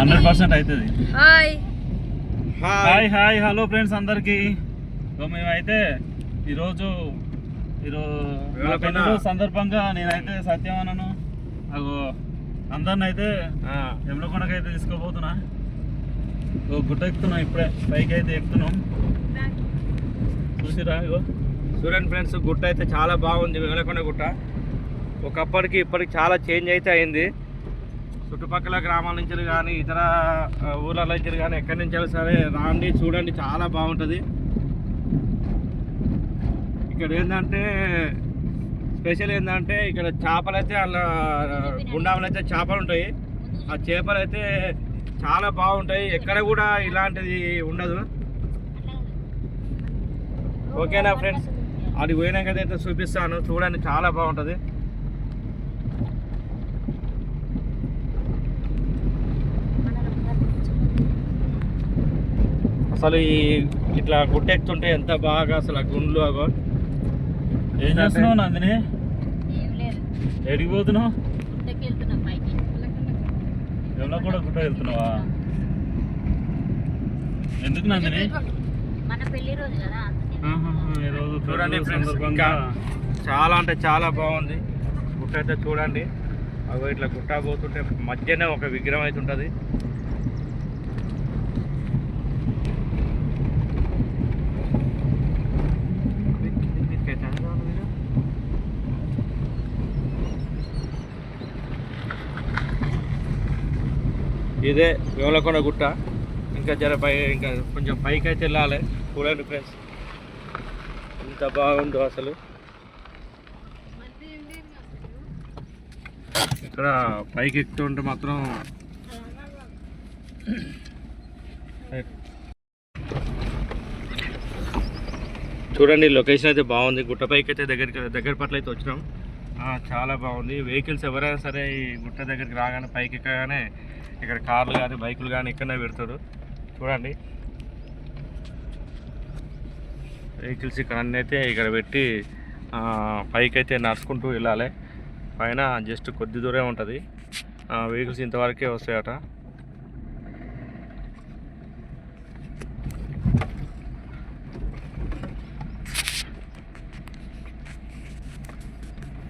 Hundred percent అవుతుంది. Hi. Hi. Hi hello friends అందరికి. So మేమైతే ఈరోజు ఈరోజు సందర్భంగా నేనైతే సత్యవనను అగో అందరిని అయితే యమలకొండకి అయితే తీసుకోబోతున్నా ఓ గుట్ట ఎక్కుతున్నా ఇప్పుడే పైకి అయితే ఎక్కుతున్నాం. చూసిరా ఇగో. చూడండి ఫ్రెండ్స్ గుట్ట అయితే చాలా బాగుంది వేలకొండ గుట్ట. ఒకప్పటికి ఇప్పటికి చాలా చేంజ్ అయితే అయింది. చుట్టుపక్కల గ్రామాల నుంచి కానీ ఇతర ఆ, ఊర్ల నుంచి కానీ ఎక్కడి నుంచి అయినా సరే రాండి చూడండి చాలా బాగుంటుంది. ఇక్కడ ఏంటంటే స్పెషల్ ఏంటంటే ఇక్కడ చేపలు అయితే అలా గుండాములు అయితే చేపలు ఉంటాయి. ఆ చేపలు అయితే చాలా బాగుంటాయి. ఎక్కడ కూడా ఇలాంటిది ఉండదు. ఓకేనా ఫ్రెండ్స్? అది పోయినాక అయితే చూపిస్తాను. చూడండి చాలా బాగుంటుంది. అసలు ఈ ఇట్లా గుట్టెక్కుతుంటే ఎంత బాగా అసలు ఆ గుండ్లు అగో. ఏం చేస్తున్నావు నందిని? ఏం లేదు. ఎడికి పోతున్నావు? గుట్టకి వెళ్తున్నాం పైకి. ఎవరో కూడా గుట్ట వెళ్తున్నావా? ఎందుకు నందిని? ఈరోజు చూడండి ఫ్రెండ్స్ చాలా అంటే చాలా బాగుంది. గుట్ట అయితే చూడండి. అగో ఇట్లా గుట్ట పోతుంటే మధ్యనే ఒక విగ్రహం అయితే ఉంటుంది. ఇదే వేమలకొండ గుట్ట. ఇంకా జర పై ఇంకా కొంచెం పైకి అయితే వెళ్ళాలి. చూడండి ఫ్రెండ్స్ ఎంత బాగుందో అసలు. ఇక్కడ పైకి ఎక్కుతుంటే మాత్రం చూడండి లొకేషన్ అయితే బాగుంది. గుట్ట పైకి అయితే దగ్గరికి దగ్గర పట్ల అయితే వచ్చినాం. చాలా బాగుంది. వెహికల్స్ ఎవరైనా సరే ఈ గుట్ట దగ్గరికి రాగానే పైకి ఎక్కగానే ఇక్కడ కార్లు కానీ బైకులు కానీ ఇక్కడనే పెడతారు. చూడండి. వెహికల్స్ ఇక్కడ అన్నీ అయితే ఇక్కడ పెట్టి పైకైతే పైకి అయితే నడుచుకుంటూ వెళ్ళాలి. పైన జస్ట్ కొద్ది దూరం ఉంటుంది. వెహికల్స్ ఇంతవరకే వస్తాయట.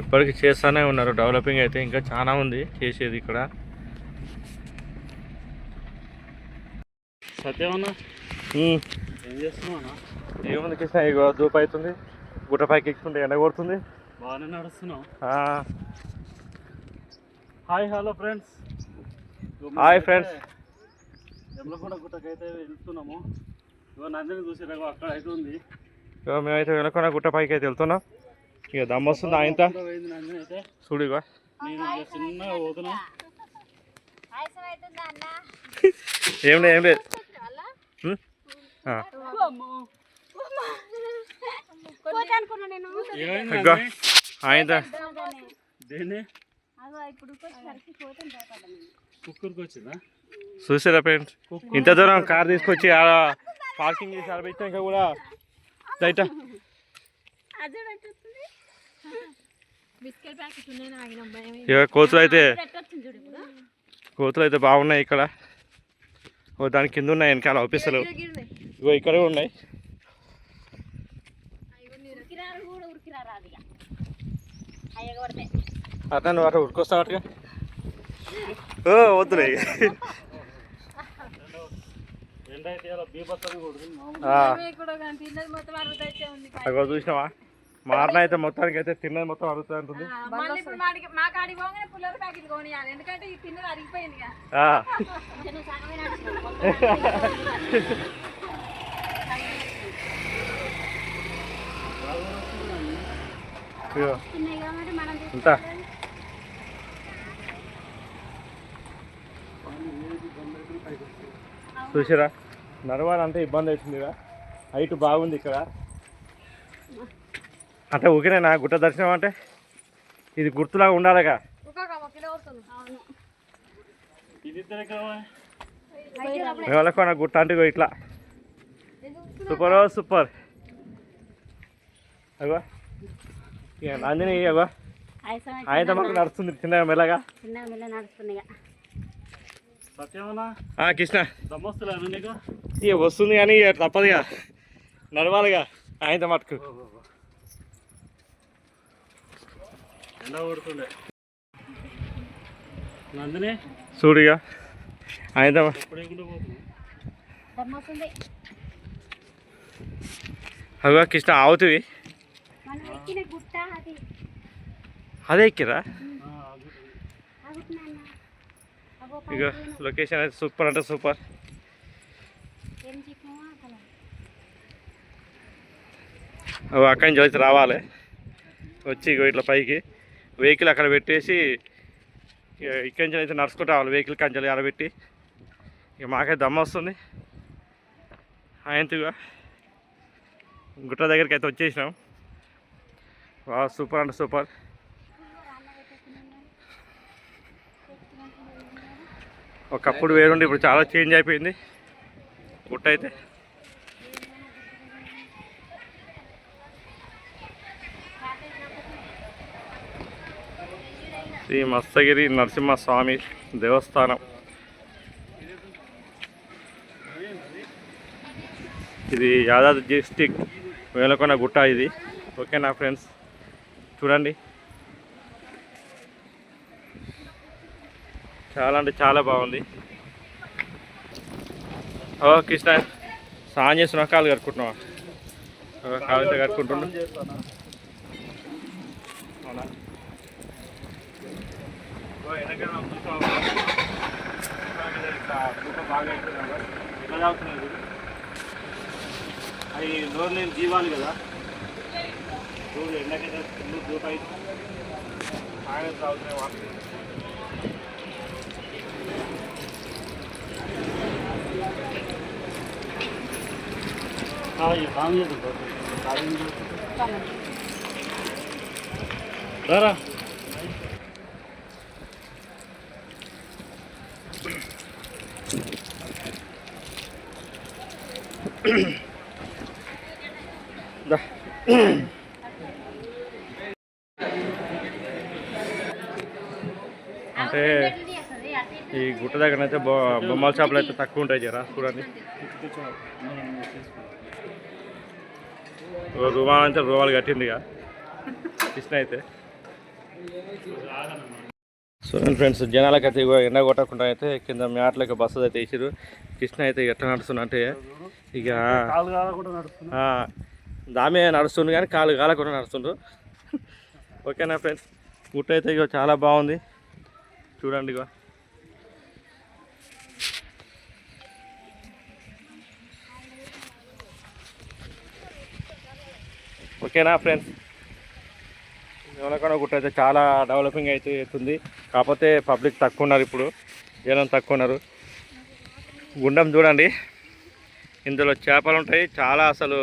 ఇప్పటికి చేస్తూనే ఉన్నారు. డెవలపింగ్ అయితే ఇంకా చాలా ఉంది చేసేది ఇక్కడ. సత్యమన్నా. ఏం చేస్తున్నావు ఏముంది కృష్ణ ఇగో దూపు అవుతుంది. గుట్ట పైకి ఎక్కుతుంటే ఎండ కొడుతుంది. బాగానే నడుస్తున్నావు. ఆ, hi hello friends. Hi, friends. Emlakonda గుట్టకైతే వెళ్తున్నాము. ఇగో నందిని చూసి అక్కడ అయితే ఉంది. ఇగో మేమైతే వెనకొండ గుట్ట పైకి అయితే వెళ్తున్నాం. ఇక దమ్ము వస్తుంది ఆయంత చూడు ఇగో. నేను చిన్నగా పోతున్నా. ఏం లేదు ఏం లేదు? చూసారా ఫ్రెండ్స్? ఇంత దూరం కార్ తీసుకొచ్చి ఆడ పార్కింగ్ చేసి కూడా. బయట ఇక కోతులు అయితే కోతులు అయితే బాగున్నాయి ఇక్కడ. ఓ దాని కింద ఉన్నాయి వెనకాల ఆఫీసులు. ఇగో ఇక్కడ కూడా ఉన్నాయి. అట్లా నువ్వు అట్లా ఉరికొస్తావట్టుగా ఓ వద్దులే. అగో చూసినావా? మారన అయితే మొత్తానికి అయితే తిన్నది మొత్తం అడుగుతూ ఉంటుంది మళ్ళీ ఇప్పుడు మాడికి మా కాడికి పోగానే పుల్లల ప్యాకెట్ కొనియాలి ఎందుకంటే ఈ తిన్నది అరిగిపోయింది ఇక. ఆ, నువ్వు సగమే నడుస్తున్నావు. మొత్తం ఇగో తిన్నాయి కాబట్టి మనం చూసిరా? నడవాలంటే ఇబ్బంది అవుతుంది ఇక హైట్ బాగుంది ఇక్కడ. అంటే ఊకినేనా గుట్ట దర్శనం అంటే ఇది గుర్తులాగా ఉండాలిగా కావాలి మేమలకొన గుట్ట అంటే ఇట్లా. Super super. అగో. నందిని అగో. ఆయనతో మాకు నడుస్తుంది. చిన్నగా మెల్లగా? కృష్ణ. ఇక? వస్తుంది కానీ తప్పదుగా నడవాలిగా ఆయనతో మటుకు. ఎండ కొడుతుండే. నందిని? చూడుగా దమ్మొస్తుంది. అగో కృష్ణ ఆవుతుంది అది. ఎక్కిరా? ఇక లొకేషన్ అయితే సూపర్ అంటే సూపర్. అక్కడి నుంచి వచ్చి రావాలి. వచ్చి ఇట్లా పైకి. వెహికల్ అక్కడ పెట్టేసి ఇక ఇక్కడి నుంచి అయితే నడుచుకుంటూ రావాలి. వెహికల్ కంచెలు ఆడబెట్టి ఇక మాకైతే దమ్మ వస్తుంది. ఆయనతుగా గుట్ట దగ్గరికి అయితే వచ్చేసినాం. సూపర్ అంటే సూపర్. ఒకప్పుడు వేరుండి ఇప్పుడు చాలా చేంజ్ అయిపోయింది. గుట్ట అయితే. శ్రీ మస్తగిరి నరసింహస్వామి దేవస్థానం. ఇది యాదాద్రి డిస్టిక్ వేలకొండ గుట్ట ఇది. ఓకేనా ఫ్రెండ్స్? చూడండి. చాలా అంటే చాలా బాగుంది. ఓ కృష్ణ స్నానం చేస్తున్నా కాలు కట్టుకుంటున్నావా కాలు అయితే కట్టుకుంటున్నా అవి నోరు లేని జీవాలు కదా. చూడు ఎండకైతే ఫుల్ ధూపం అయితే ఆయన తాగుతున్నాయి వాటర్ ఆ, ఈ స్నానం చేద్దాం స్నానం చేద్దాం. రారా దా. అంటే కొత్త దగ్గర అయితే బొమ్మల షాపులు అయితే తక్కువ ఉంటాయి జరా చూడండి. రుమాలు అంటే రుమాలు కట్టిందిగా కృష్ణ అయితే. చూడండి ఫ్రెండ్స్ జనాలకు అయితే ఎండ కొట్టకుండా అయితే కింద మ్యాట్లకి బస్సు అయితే వేసారు కృష్ణ అయితే ఎట్లా నడుస్తున్నా అంటే ఇక దామే నడుస్తుంది కానీ కాలు కాలకుండా నడుస్తుండ్రు ఓకేనా ఫ్రెండ్స్? గుట్ట అయితే ఇగో చాలా బాగుంది. చూడండి ఇక ఓకేనా ఫ్రెండ్స్? దేవనకొండ గుట్ట అయితే చాలా డెవలపింగ్ అయితే అవుతుంది. కాకపోతే పబ్లిక్ తక్కువ ఉన్నారు ఇప్పుడు. జనం తక్కువ ఉన్నారు. గుండం చూడండి. ఇందులో చేపలు ఉంటాయి. చాలా అసలు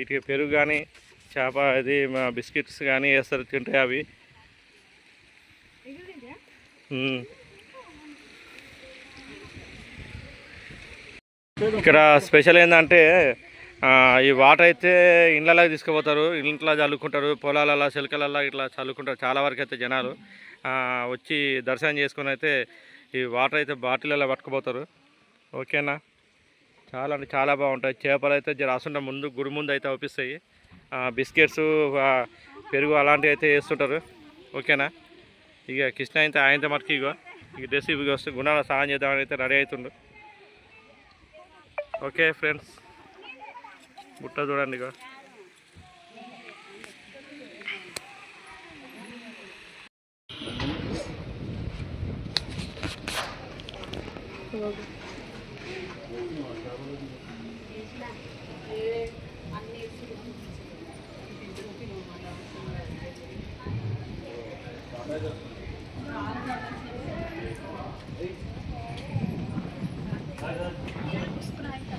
ఇటు పెరుగు కానీ చేప ఇది మా బిస్కెట్స్ కానీ వేస్తారు తింటాయి అవి. ఇక్కడ స్పెషల్ ఏంటంటే ఈ వాటర్ అయితే ఇండ్లలో తీసుకుపోతారు ఇంట్లో చల్లుకుంటారు పొలాలలో సిలకలలో ఇట్లా చల్లుకుంటారు చాలా వరకు అయితే జనాలు. వచ్చి దర్శనం చేసుకుని అయితే ఈ వాటర్ అయితే బాటిళ్ళలో పట్టుకుపోతారు. ఓకేనా చాలా అంటే చాలా బాగుంటాయి. చేపలు అయితే జర అసలు ముందు గుడి ముందు అయితే అవుపిస్తాయి. బిస్కెట్స్ పెరుగు అలాంటివి అయితే వేస్తుంటారు. ఓకేనా ఇక కృష్ణ అయితే ఆయనతో మటుకు ఇగో ఇక డ్రెస్ ఇవి వస్తే గుణాల సహాయం చేద్దామని అయితే రెడీ అవుతుండు. Okay friends. బుట్ట చూడండి ఇక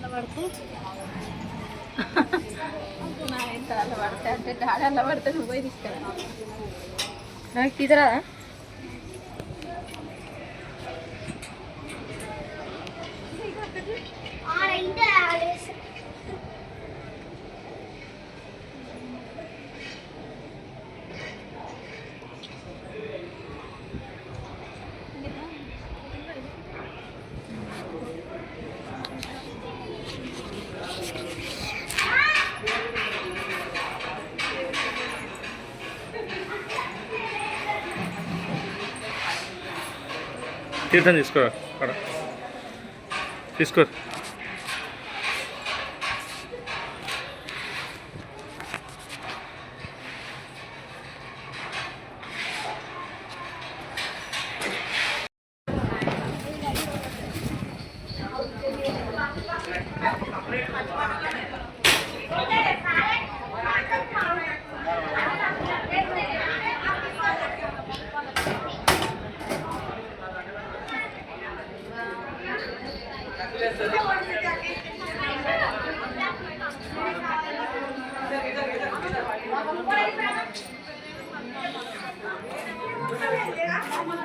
నా అల్ల పడితే అంటే డాడీ అల్ల పడితే నువ్వు పోయి తీసుకురా నాకు తీదరా తీర్థం తీసుకోరా? తీసుకోరు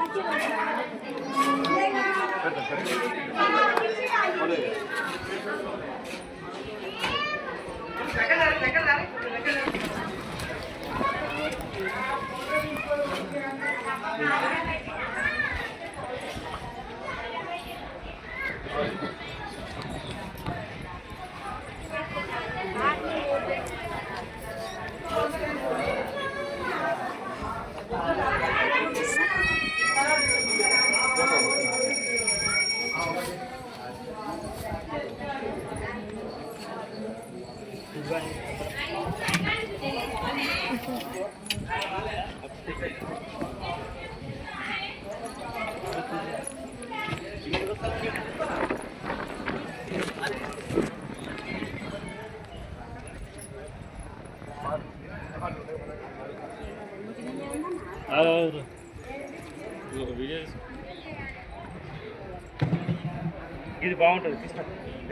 తీసుకో ఇది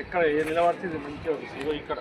ఇక్కడ నిలబడితే ఇది మంచిగా ఇక్కడ.